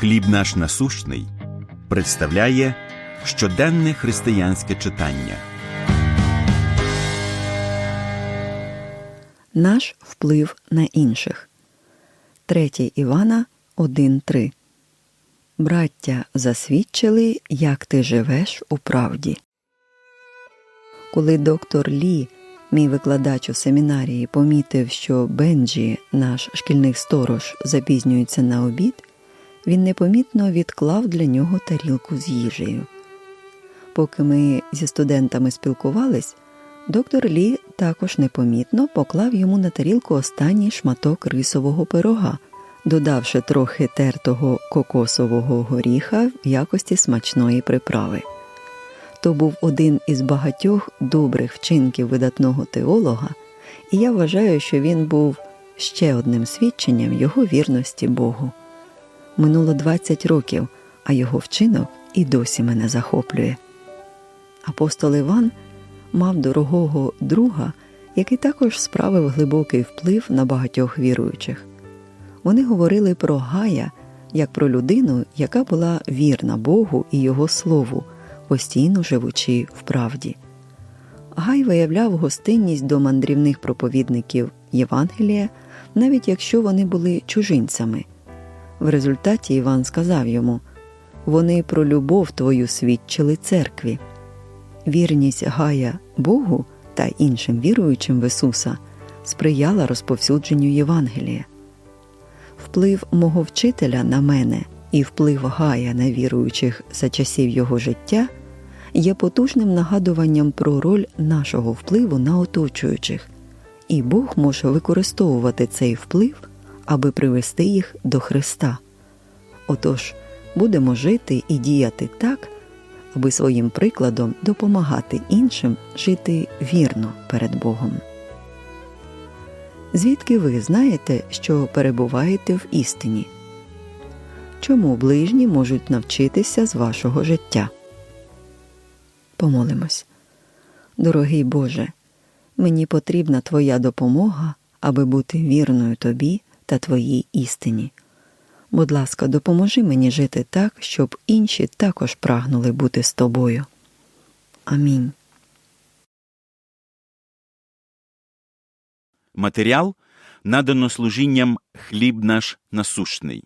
Хліб наш насущний представляє щоденне християнське читання. Наш вплив на інших. 3 Івана 1.3 Браття засвідчили, як ти живеш у правді. Коли доктор Лі, мій викладач у семінарії, помітив, що Бенджі, наш шкільний сторож, запізнюється на обід, він непомітно відклав для нього тарілку з їжею. Поки ми зі студентами спілкувались, доктор Лі також непомітно поклав йому на тарілку останній шматок рисового пирога, додавши трохи тертого кокосового горіха в якості смачної приправи. То був один із багатьох добрих вчинків видатного теолога, і я вважаю, що він був ще одним свідченням його вірності Богу. Минуло 20 років, а його вчинок і досі мене захоплює. Апостол Іван мав дорогого друга, який також справив глибокий вплив на багатьох віруючих. Вони говорили про Гая як про людину, яка була вірна Богу і Його Слову, постійно живучи в правді. Гай виявляв гостинність до мандрівних проповідників Євангелія, навіть якщо вони були чужинцями. В результаті Іван сказав йому вони про любов твою свідчили церкві. Вірність Гая Богу та іншим віруючим в Ісуса сприяла розповсюдженню Євангелія. Вплив мого вчителя на мене і вплив Гая на віруючих за часів його життя є потужним нагадуванням про роль нашого впливу на оточуючих, і Бог може використовувати цей вплив, аби привести їх до Христа. Отож, будемо жити і діяти так, аби своїм прикладом допомагати іншим жити вірно перед Богом. Звідки ви знаєте, що перебуваєте в істині? Чому ближні можуть навчитися з вашого життя? Помолимось. Дорогий Боже, мені потрібна Твоя допомога, аби бути вірною Тобі та Твоїй істині. Будь ласка, допоможи мені жити так, щоб інші також прагнули бути з тобою. Амінь. Матеріал надано служінням хліб наш насущний.